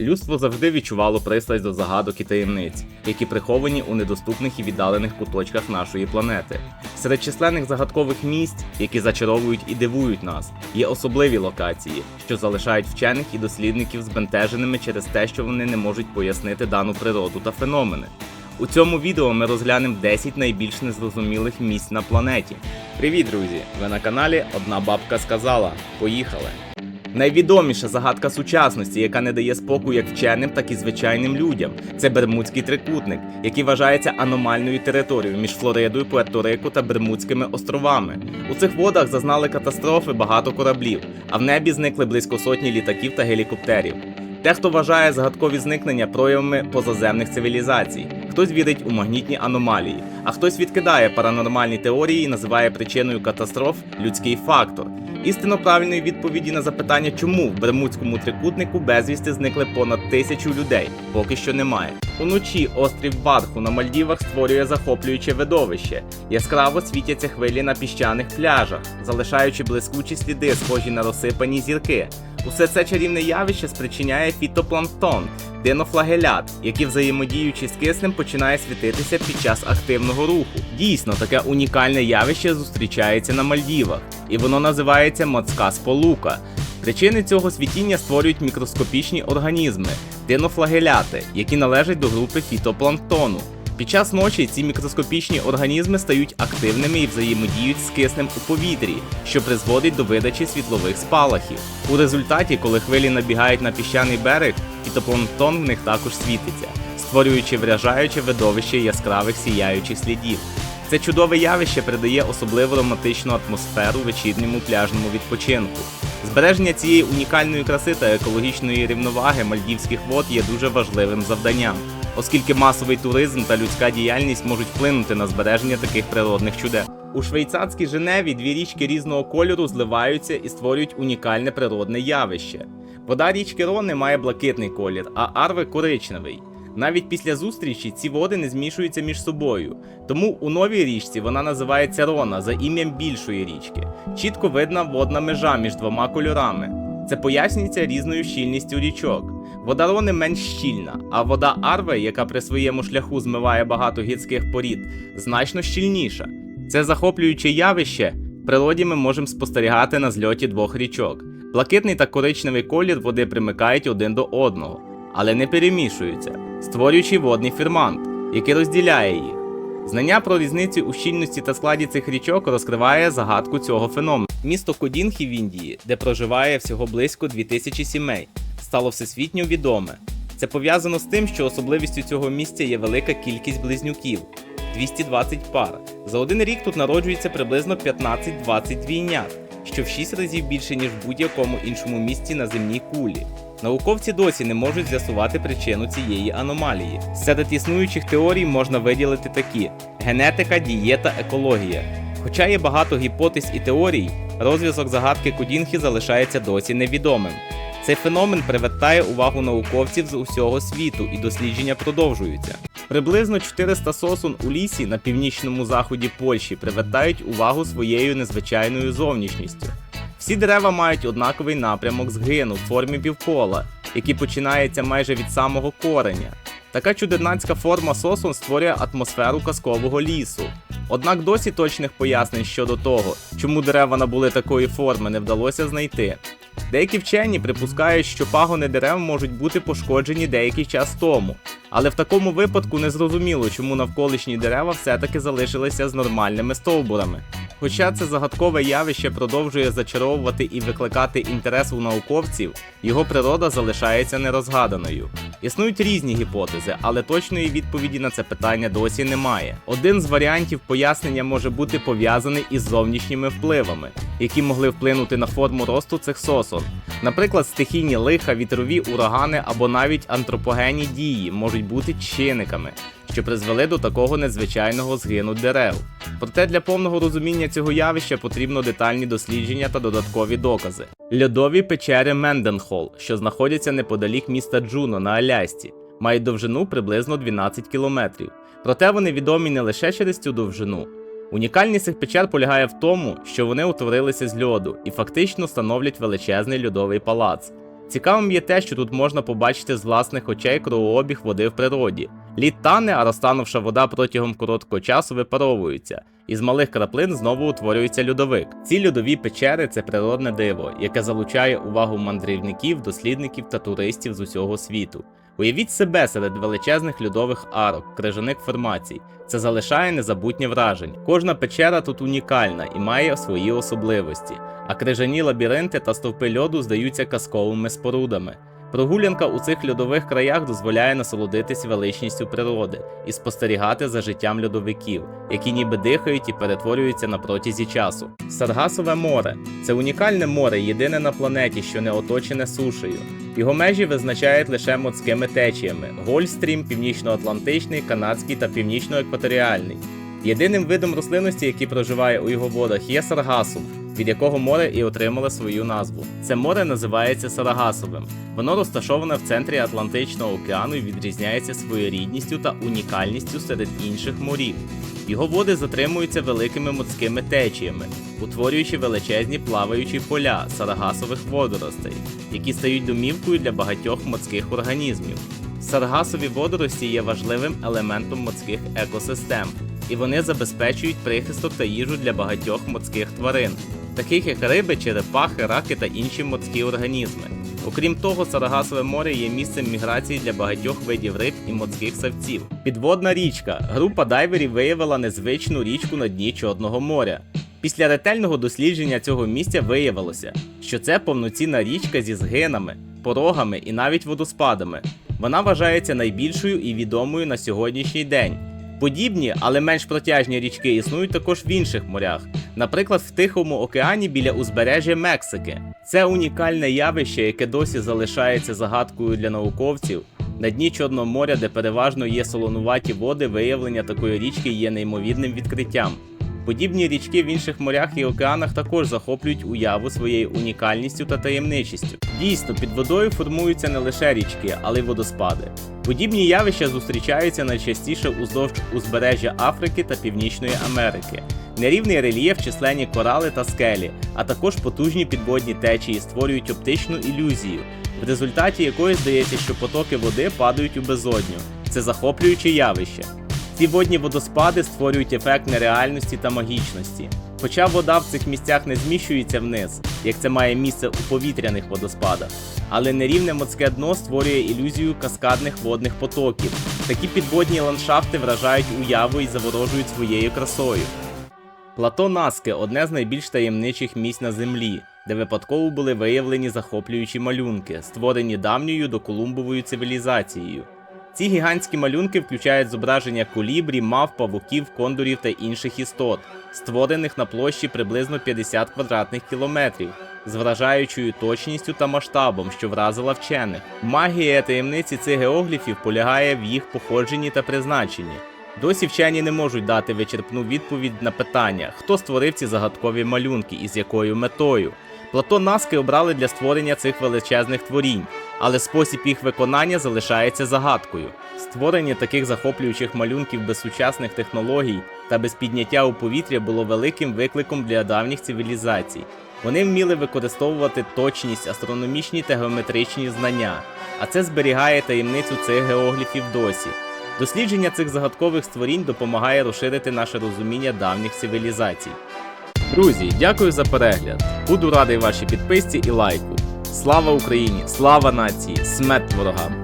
Людство завжди відчувало пристрасть до загадок і таємниць, які приховані у недоступних і віддалених куточках нашої планети. Серед численних загадкових місць, які зачаровують і дивують нас, є особливі локації, що залишають вчених і дослідників збентеженими через те, що вони не можуть пояснити дану природу та феномени. У цьому відео ми розглянемо 10 найбільш незрозумілих місць на планеті. Привіт, друзі! Ви на каналі Одна бабка сказала. Поїхали! Найвідоміша загадка сучасності, яка не дає спокою як вченим, так і звичайним людям, це Бермудський трикутник, який вважається аномальною територією між Флоридою, Пуерто-Рико та Бермудськими островами. У цих водах зазнали катастрофи багато кораблів, а в небі зникли близько сотні літаків та гелікоптерів. Дехто вважає загадкові зникнення проявами позаземних цивілізацій. Хтось вірить у магнітні аномалії, а хтось відкидає паранормальні теорії і називає причиною катастроф людський фактор. Істинно правильної відповіді на запитання, чому в Бермудському трикутнику безвісти зникли понад тисячу людей, поки що немає. Уночі острів Варху на Мальдівах створює захоплююче видовище. Яскраво світяться хвилі на піщаних пляжах, залишаючи блискучі сліди, схожі на розсипані зірки. Усе це чарівне явище спричиняє фітопланктон, динофлагелят, який взаємодіючи з киснем починає світитися під час активного руху. Дійсно, таке унікальне явище зустрічається на Мальдівах, і воно називається морська сполука. Причини цього світіння створюють мікроскопічні організми, динофлагеляти, які належать до групи фітопланктону. Під час ночі ці мікроскопічні організми стають активними і взаємодіють з киснем у повітрі, що призводить до видачі світлових спалахів. У результаті, коли хвилі набігають на піщаний берег, фітопланктон в них також світиться, створюючи вражаюче видовище яскравих сіяючих слідів. Це чудове явище придає особливо романтичну атмосферу вечірньому пляжному відпочинку. Збереження цієї унікальної краси та екологічної рівноваги мальдівських вод є дуже важливим завданням, оскільки масовий туризм та людська діяльність можуть вплинути на збереження таких природних чудес. У швейцарській Женеві дві річки різного кольору зливаються і створюють унікальне природне явище. Вода річки Рони має блакитний колір, а Арви коричневий. Навіть після зустрічі ці води не змішуються між собою, тому у новій річці вона називається Рона за ім'ям більшої річки. Чітко видна водна межа між двома кольорами. Це пояснюється різною щільністю річок. Вода Рони менш щільна, а вода Арви, яка при своєму шляху змиває багато гірських порід, значно щільніша. Це захоплююче явище. В природі ми можемо спостерігати на зльоті двох річок. Блакитний та коричневий колір води примикають один до одного, але не перемішуються, створюючи водний фірмант, який розділяє їх. Знання про різницю у щільності та складі цих річок розкриває загадку цього феномену. Місто Кодінхі в Індії, де проживає всього близько 2000 сімей, стало всесвітньо відоме. Це пов'язано з тим, що особливістю цього місця є велика кількість близнюків 220 пар. За один рік тут народжується приблизно 15-20 двійнят, що в 6 разів більше, ніж в будь-якому іншому місці на земній кулі. Науковці досі не можуть з'ясувати причину цієї аномалії. Серед існуючих теорій можна виділити такі: генетика, дієта, екологія. Хоча є багато гіпотез і теорій, розв'язок загадки Кудінхи залишається досі невідомим. Цей феномен привертає увагу науковців з усього світу і дослідження продовжуються. Приблизно 400 сосун у лісі на північному заході Польщі привертають увагу своєю незвичайною зовнішністю. Всі дерева мають однаковий напрямок згину в формі півкола, який починається майже від самого кореня. Така чудернацька форма сосун створює атмосферу казкового лісу. Однак досі точних пояснень щодо того, чому дерева набули такої форми, не вдалося знайти. Деякі вчені припускають, що пагони дерев можуть бути пошкоджені деякий час тому, але в такому випадку не зрозуміло, чому навколишні дерева все-таки залишилися з нормальними стовбурами. Хоча це загадкове явище продовжує зачаровувати і викликати інтерес у науковців, його природа залишається нерозгаданою. Існують різні гіпотези, але точної відповіді на це питання досі немає. Один з варіантів пояснення може бути пов'язаний із зовнішніми впливами, які могли вплинути на форму росту цих сосон. Наприклад, стихійні лиха, вітрові урагани або навіть антропогенні дії можуть бути чинниками, що призвели до такого незвичайного згину дерев. Проте для повного розуміння цього явища потрібно детальні дослідження та додаткові докази. Льодові печери Менденхол, що знаходяться неподалік міста Джуно на Алясці, мають довжину приблизно 12 кілометрів. Проте вони відомі не лише через цю довжину. Унікальність цих печер полягає в тому, що вони утворилися з льоду і фактично становлять величезний льодовий палац. Цікавим є те, що тут можна побачити з власних очей кровообіг води в природі. Лід тане, а розтанувша вода протягом короткого часу випаровується, з малих краплин знову утворюється льодовик. Ці льодові печери це природне диво, яке залучає увагу мандрівників, дослідників та туристів з усього світу. Уявіть себе серед величезних льодових арок, крижаних формацій. Це залишає незабутнє вражень. Кожна печера тут унікальна і має свої особливості, а крижані лабіринти та стовпи льоду здаються казковими спорудами. Прогулянка у цих льодових краях дозволяє насолодитись величністю природи і спостерігати за життям льодовиків, які ніби дихають і перетворюються на протязі часу. Саргасове море це унікальне море, єдине на планеті, що не оточене сушею. Його межі визначають лише морськими течіями: Гольфстрім, Північно-Атлантичний, Канадський та Північно-Екваторіальний. Єдиним видом рослинності, який проживає у його водах, є саргасум, від якого море і отримало свою назву. Це море називається Саргасовим. Воно розташоване в центрі Атлантичного океану і відрізняється своєрідністю та унікальністю серед інших морів. Його води затримуються великими морськими течіями, утворюючи величезні плаваючі поля саргасових водоростей, які стають домівкою для багатьох морських організмів. Саргасові водорості є важливим елементом морських екосистем, і вони забезпечують прихисток та їжу для багатьох морських тварин, таких як риби, черепахи, раки та інші морські організми. Окрім того, Саргасове море є місцем міграції для багатьох видів риб і морських савців. Підводна річка. Група дайверів виявила незвичну річку на дні Чорного моря. Після ретельного дослідження цього місця виявилося, що це повноцінна річка зі згинами, порогами і навіть водоспадами. Вона вважається найбільшою і відомою на сьогоднішній день. Подібні, але менш протяжні річки існують також в інших морях, наприклад, в Тихому океані біля узбережжя Мексики. Це унікальне явище, яке досі залишається загадкою для науковців. На дні Чорного моря, де переважно є солонуваті води, виявлення такої річки є неймовірним відкриттям. Подібні річки в інших морях і океанах також захоплюють уяву своєю унікальністю та таємничістю. Дійсно, під водою формуються не лише річки, але й водоспади. Подібні явища зустрічаються найчастіше уздовж узбережжя Африки та Північної Америки. Нерівний рельєф, численні корали та скелі, а також потужні підводні течії створюють оптичну ілюзію, в результаті якої здається, що потоки води падають у безодню. Це захоплююче явище. Ці водні водоспади створюють ефект нереальності та магічності. Хоча вода в цих місцях не зміщується вниз, як це має місце у повітряних водоспадах, але нерівне морське дно створює ілюзію каскадних водних потоків. Такі підводні ландшафти вражають уяву і заворожують своєю красою. Плато Наски одне з найбільш таємничих місць на землі, де випадково були виявлені захоплюючі малюнки, створені давньою доколумбовою цивілізацією. Ці гігантські малюнки включають зображення колібрі, мав, павуків, кондорів та інших істот, створених на площі приблизно 50 квадратних кілометрів, з вражаючою точністю та масштабом, що вразила вчених. Магія таємниці цих геогліфів полягає в їх походженні та призначенні. Досі вчені не можуть дати вичерпну відповідь на питання, хто створив ці загадкові малюнки і з якою метою. Плато Наски обрали для створення цих величезних творінь, але спосіб їх виконання залишається загадкою. Створення таких захоплюючих малюнків без сучасних технологій та без підняття у повітря було великим викликом для давніх цивілізацій. Вони вміли використовувати точність, астрономічні та геометричні знання, а це зберігає таємницю цих геогліфів досі. Дослідження цих загадкових створінь допомагає розширити наше розуміння давніх цивілізацій. Друзі, дякую за перегляд. Буду радий вашій підписці і лайку. Слава Україні! Слава нації! Смерть ворогам!